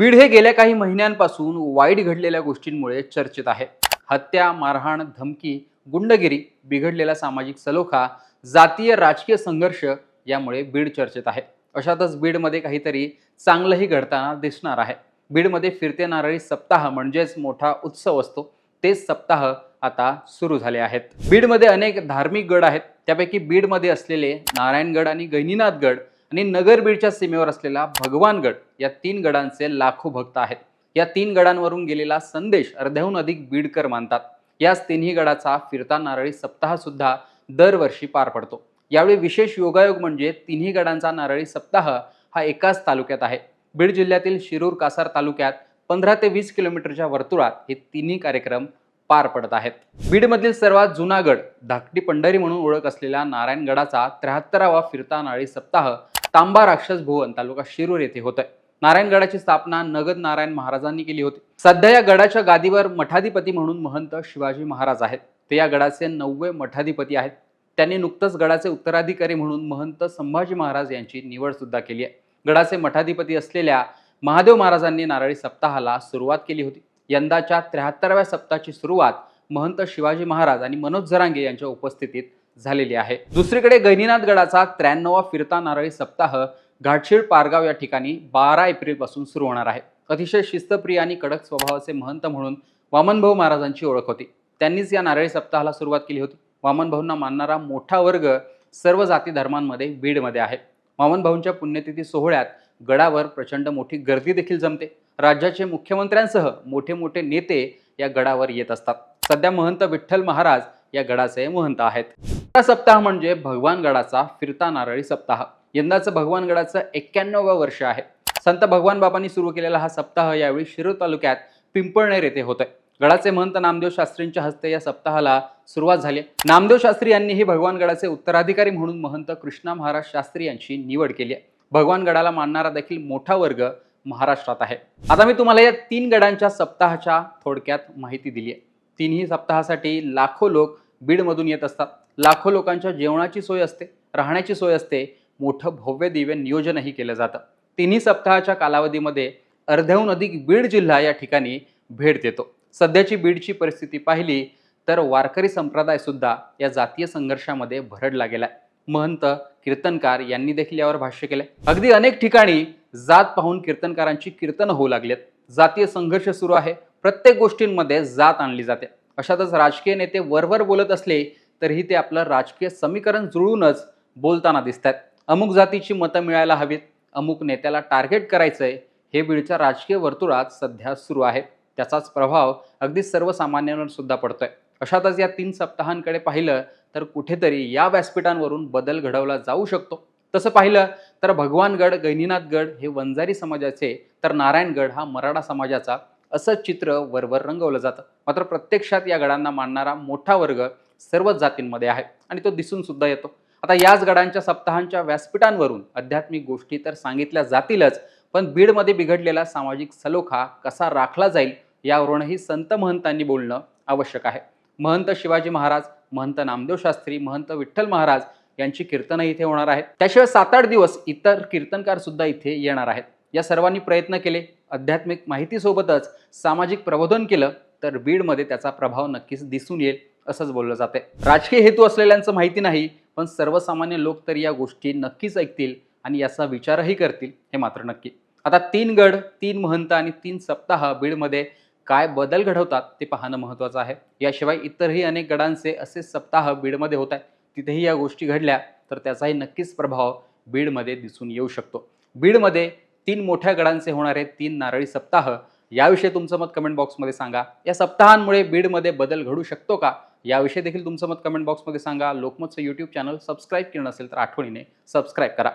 बीड हे गेल्या काही महिन्यांपासून वाईट घडलेल्या गोष्टींमुळे चर्चेत आहे. हत्या मारहाण धमकी गुंडगिरी बिघडलेला सामाजिक सलोखा जातीय राजकीय संघर्ष यामुळे बीड चर्चेत आहे. अशातच बीडमध्ये काहीतरी चांगलंही घडताना दिसणार आहे. बीडमध्ये फिरते नारळी सप्ताह म्हणजेच मोठा उत्सव असतो. तेच सप्ताह आता सुरू झाले आहेत. बीडमध्ये अनेक धार्मिक गड आहेत. त्यापैकी बीडमध्ये असलेले नारायणगड आणि गैनीनाथगड आणि नगर बीडच्या सीमेवर असलेला भगवानगड या तीन गडांचे लाखो भक्त आहेत. या तीन गडांवरून गेलेला संदेश अर्ध्याहून अधिक बीडकर मानतात. याच तिन्ही गडाचा फिरता नारळी सप्ताह सुद्धा दरवर्षी पार पडतो. यावेळी विशेष योगायोग म्हणजे तिन्ही गडांचा नारळी सप्ताह हा एकाच तालुक्यात आहे. बीड जिल्ह्यातील शिरूर कासार तालुक्यात पंधरा ते वीस किलोमीटरच्या वर्तुळात हे तिन्ही कार्यक्रम पार पडत आहेत. बीडमधील सर्वात जुना गड धाकटी पंढरी म्हणून ओळख असलेल्या नारायणगडाचा त्र्याहत्तरावा फिरता नारळी सप्ताह तांबा राक्षस भुवन तालुका शिरूर येथे होत आहे नारायणगडाची स्थापना नगद नारायण महाराजांनी केली होती. सध्या या गडाच्या गादीवर मठाधिपती म्हणून महंत शिवाजी महाराज आहेत. ते या गडाचे नववे मठाधिपती आहेत. त्यांनी नुकतंच गडाचे उत्तराधिकारी म्हणून महंत संभाजी महाराज यांची निवड सुद्धा केली आहे. गडाचे मठाधिपती असलेल्या महादेव महाराजांनी नारळी सप्ताहाला सुरुवात केली होती. यंदाच्या त्र्याहत्तराव्या सप्ताहाची सुरुवात महंत शिवाजी महाराज आणि मनोज जरांगे यांच्या उपस्थितीत झालेली आहे. दुसरीकडे गैनीनाथ गडाचा त्र्याण्णवा फिरता नारळी सप्ताह घाटशीळ पारगाव या ठिकाणी बारा एप्रिलपासून सुरू होणार आहे. अतिशय शिस्तप्रिय आणि कडक स्वभावाचे महंत म्हणून वामनभाऊ महाराजांची ओळख होती. त्यांनीच या नारळी सप्ताहाला सुरुवात केली होती. वामनभाऊंना मानणारा मोठा वर्ग सर्व जाती धर्मांमध्ये बीडमध्ये आहे. वामनभाऊंच्या पुण्यतिथी सोहळ्यात गडावर प्रचंड मोठी गर्दी देखील जमते. राज्याचे मुख्यमंत्र्यांसह मोठे मोठे नेते या गडावर येत असतात. सध्या महंत विठ्ठल महाराज या गडाचे महंत आहेत. हा सप्ताह म्हणजे भगवानगडाचा फिरता नारळी सप्ताह. यंदाचं भगवान गडाचं एक्क्याण्णवं वर्ष आहे. संत भगवान बाबांनी सुरू केलेला हा सप्ताह यावेळी शिरूर तालुक्यात पिंपळनेर येथे होतोय. गडाचे महंत नामदेव शास्त्रींच्या हस्ते या सप्ताहाला सुरुवात झाली. नामदेव शास्त्री यांनीही भगवानगडाचे उत्तराधिकारी म्हणून महंत कृष्णा महाराज शास्त्री यांची निवड केली आहे. भगवान गडाला मानणारा देखील मोठा वर्ग महाराष्ट्रात आहे. आता मी तुम्हाला या तीन गडांच्या सप्ताहाच्या थोडक्यात माहिती दिली आहे. तिन्ही सप्ताहासाठी लाखो लोक बीडमधून येत असतात. लाखो लोकांच्या जेवणाची सोय असते राहण्याची सोय असते मोठं भव्य दिव्य नियोजनही केलं जातं. तिन्ही सप्ताहाच्या कालावधीमध्ये अर्ध्याहून अधिक बीड जिल्हा या ठिकाणी भेट देतो. सध्याची बीडची परिस्थिती पाहिली तर वारकरी संप्रदाय सुद्धा या जातीय संघर्षामध्ये भरडला गेला महंत कीर्तनकार यांनी देखील यावर भाष्य केलंय. अगदी अनेक ठिकाणी जात पाहून कीर्तनकारांची कीर्तन होऊ लागलेत. जातीय संघर्ष सुरू आहे. प्रत्येक गोष्टींमध्ये जात आणली जाते. अशातच राजकीय नेते वरवर बोलत असले तरीही ते आपलं राजकीय समीकरण जुळूनच बोलताना दिसत आहेत अमुक जातीची मतं मिळायला हवीत. अमुक नेत्याला टार्गेट करायचं आहे हे बीडच्या राजकीय वर्तुळात सध्या सुरू आहे. त्याचाच प्रभाव अगदी सर्वसामान्यांवर सुद्धा पडतोय. अशातच या तीन सप्ताहांकडे पाहिलं तर कुठेतरी या व्यासपीठांवरून बदल घडवला जाऊ शकतो. तसं पाहिलं तर भगवानगड गैनीनाथगड हे वंजारी समाजाचे तर नारायणगड हा मराठा समाजाचा असं चित्र वरवर रंगवलं जातं. मात्र प्रत्यक्षात या गडांना मानणारा मोठा वर्ग सर्वच जातींमध्ये आहे आणि तो दिसून सुद्धा येतो. आता याच गडांच्या सप्ताहांच्या व्यासपीठांवरून आध्यात्मिक गोष्टी तर सांगितल्या जातीलच पण बीडमध्ये बिघडलेला सामाजिक सलोखा कसा राखला जाईल यावरूनही संत महंतांनी बोलणं आवश्यक आहे. महंत शिवाजी महाराज महंत नामदेव शास्त्री महंत विठ्ठल महाराज यांची कीर्तनं इथे होणार आहेत. त्याशिवाय सात आठ दिवस इतर कीर्तनकार सुद्धा इथे येणार आहेत. या सर्वांनी प्रयत्न केले आध्यात्मिक माहितीसोबतच सामाजिक प्रबोधन केलं तर बीडमध्ये त्याचा प्रभाव नक्कीच दिसून येईल. असंच बोललं जाते राजकीय हेतू असलेल्यांचं माहिती नाही पण सर्वसामान्य लोक तर या गोष्टी नक्कीच ऐकतील आणि याचा विचारही करतील हे मात्र नक्की. आता तीन गड तीन महंत आणि तीन सप्ताह बीडमध्ये काय बदल घडवतात ते पाहणं महत्त्वाचं आहे. याशिवाय इतरही अनेक गडांचे असे सप्ताह बीडमध्ये होत आहेत. तिथेही या गोष्टी घडल्या तर त्याचाही नक्कीच प्रभाव बीडमध्ये दिसून येऊ शकतो. बीडमध्ये तीन मोठ्या गडांचे होणारे तीन नारळी सप्ताह याविषयी तुमचं मत कमेंट बॉक्समध्ये सांगा. या सप्ताहांमुळे बीडमध्ये बदल घडू शकतो का? याविषयी देखील तुमचं मत कमेंट बॉक्समध्ये सांगा. लोकमतचं यूट्यूब चॅनल सबस्क्राईब केलं नसेल तर आठवणीने सबस्क्राईब करा.